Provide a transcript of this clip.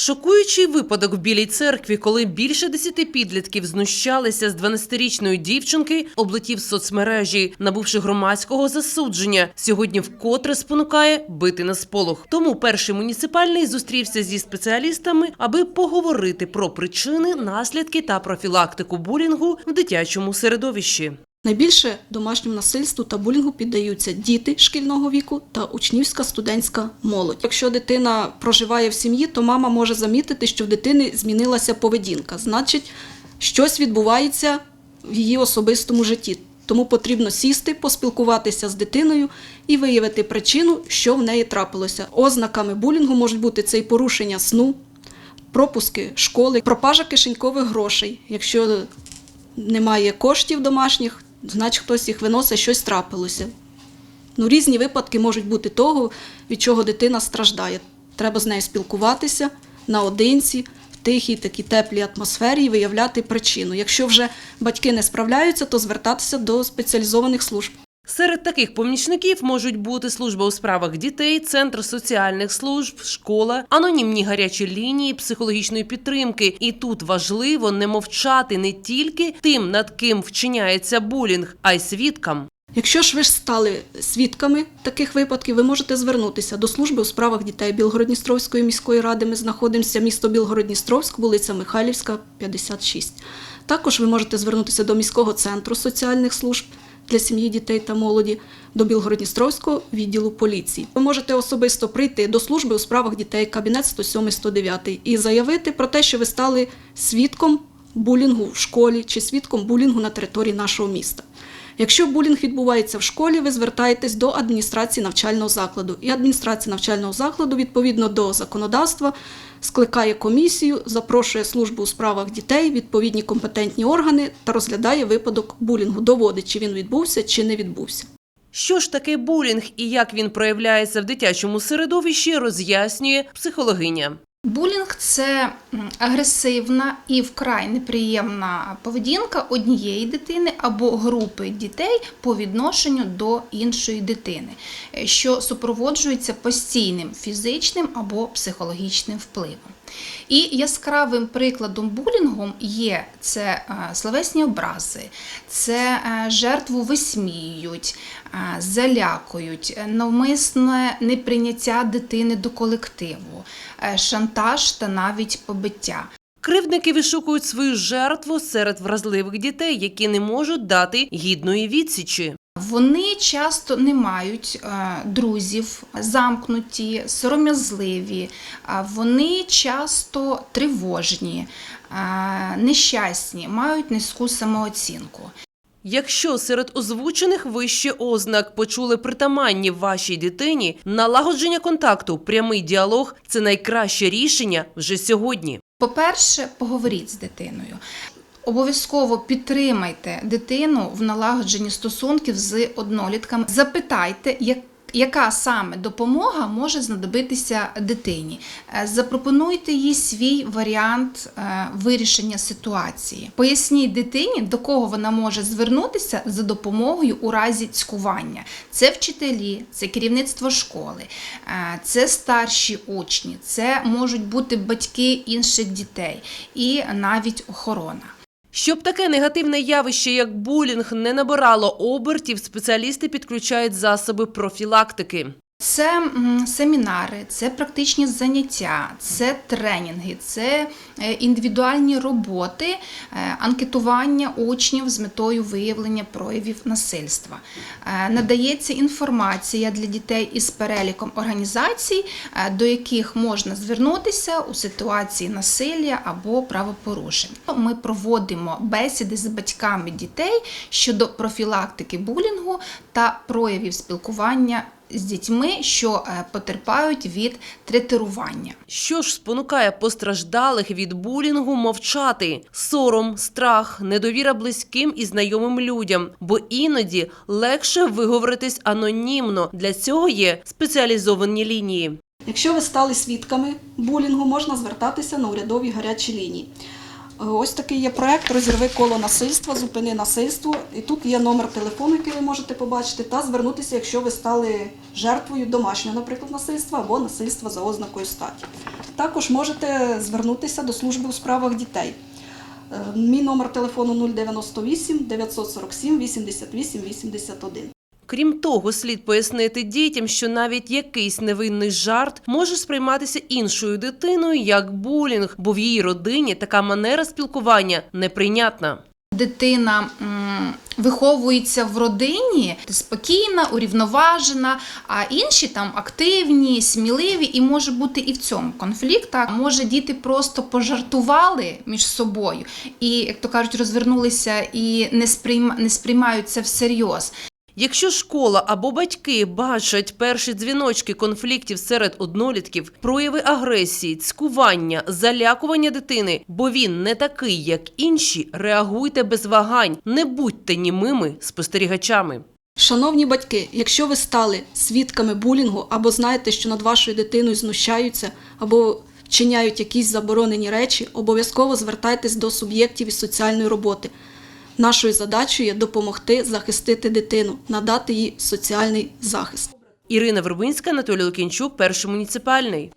Шокуючий випадок в Білій церкві, коли більше десяти підлітків знущалися з 12-річної дівчинки, облетів соцмережі, набувши громадського засудження. Сьогодні вкотре спонукає бити на сполох. Тому перший муніципальний зустрівся зі спеціалістами, аби поговорити про причини, наслідки та профілактику булінгу в дитячому середовищі. Найбільше домашньому насильству та булінгу піддаються діти шкільного віку та учнівська студентська молодь. Якщо дитина проживає в сім'ї, то мама може замітити, що в дитини змінилася поведінка. Значить, щось відбувається в її особистому житті. Тому потрібно сісти, поспілкуватися з дитиною і виявити причину, що в неї трапилося. Ознаками булінгу можуть бути це і порушення сну, пропуски школи, пропажа кишенькових грошей. Якщо немає коштів домашніх, значить хтось їх виносить, щось трапилося. Ну, різні випадки можуть бути того, від чого дитина страждає. Треба з нею спілкуватися наодинці, в тихій, такій теплій атмосфері і виявляти причину. Якщо вже батьки не справляються, то звертатися до спеціалізованих служб. Серед таких помічників можуть бути служба у справах дітей, центр соціальних служб, школа, анонімні гарячі лінії психологічної підтримки. І тут важливо не мовчати не тільки тим, над ким вчиняється булінг, а й свідкам. Якщо ж ви ж стали свідками таких випадків, ви можете звернутися до служби у справах дітей Білгородністровської міської ради. Ми знаходимося місто Білгородністровськ, вулиця Михайлівська, 56. Також ви можете звернутися до міського центру соціальних служб для сім'ї, дітей та молоді, до Білгородністровського відділу поліції. Ви можете особисто прийти до служби у справах дітей, кабінет 107-109 і заявити про те, що ви стали свідком булінгу в школі чи свідком булінгу на території нашого міста. Якщо булінг відбувається в школі, ви звертаєтесь до адміністрації навчального закладу. І адміністрація навчального закладу, відповідно до законодавства, скликає комісію, запрошує службу у справах дітей, відповідні компетентні органи та розглядає випадок булінгу, доводить, чи він відбувся, чи не відбувся. Що ж таке булінг і як він проявляється в дитячому середовищі, роз'яснює психологиня. Булінг це агресивна і вкрай неприємна поведінка однієї дитини або групи дітей по відношенню до іншої дитини, е, що супроводжується постійним фізичним або психологічним впливом. І яскравим прикладом булінгу є це е, словесні образи, це е, жертву висміюють, е, залякують, навмисне неприйняття дитини до колективу, шантаж та навіть побиття. Кривдники вишукують свою жертву серед вразливих дітей, які не можуть дати гідної відсічі. Вони часто не мають е, друзів, замкнуті, сором'язливі, вони часто тривожні, е, нещасні, мають низьку самооцінку. Якщо серед озвучених вище ознак почули притаманні вашій дитині, налагодження контакту, прямий діалог це найкраще рішення вже сьогодні. По-перше, поговоріть з дитиною. Обов'язково підтримайте дитину в налагодженні стосунків з однолітками. Запитайте, як. Яка саме допомога може знадобитися дитині? Е, Запропонуйте їй свій варіант е, вирішення ситуації. Поясніть дитині, до кого вона може звернутися за допомогою у разі цькування. Це вчителі, це керівництво школи, е, це старші учні, це можуть бути батьки інших дітей і навіть охорона. Щоб таке негативне явище, як булінг, не набирало обертів, спеціалісти підключають засоби профілактики. Це семінари, це практичні заняття, це тренінги, це е, індивідуальні роботи, е, анкетування учнів з метою виявлення проявів насильства. Е, Надається інформація для дітей із переліком організацій, до яких можна звернутися у ситуації насилля або правопорушень. Ми проводимо бесіди з батьками дітей щодо профілактики булінгу та проявів спілкування з дітьми, що е, потерпають від третирування. Що ж спонукає постраждалих від булінгу мовчати? Сором, страх, недовіра близьким і знайомим людям, бо іноді легше виговоритись анонімно. Для цього є спеціалізовані лінії. Якщо ви стали свідками булінгу, можна звертатися на урядові гарячі лінії. Ось такий є проект Розірви коло насильства, зупини насильство. І тут є номер телефону, який ви можете побачити, та звернутися, якщо ви стали жертвою домашнього, наприклад, насильства або насильства за ознакою статі. Також можете звернутися до служби у справах дітей. Е, Мій номер телефону 098 947 88 81. Крім того, слід пояснити дітям, що навіть якийсь невинний жарт може сприйматися іншою дитиною як булінг, бо в її родині така манера спілкування неприйнятна. Дитина виховується в родині спокійна, урівноважена, а інші там активні, сміливі, і може бути і в цьому конфлікт. Може діти просто пожартували між собою і, як то кажуть, розвернулися і не сприймають це всерйоз. Якщо школа або батьки бачать перші дзвіночки конфліктів серед однолітків, прояви агресії, цькування, залякування дитини, бо він не такий, як інші, реагуйте без вагань, не будьте німими спостерігачами. Шановні батьки, якщо ви стали свідками булінгу або знаєте, що над вашою дитиною знущаються або вчиняють якісь заборонені речі, обов'язково звертайтесь до суб'єктів із соціальної роботи. Нашою задачею є допомогти захистити дитину, надати їй соціальний захист. Ірина Вербинська, Анатолій Лукінчук, перший муніципальний.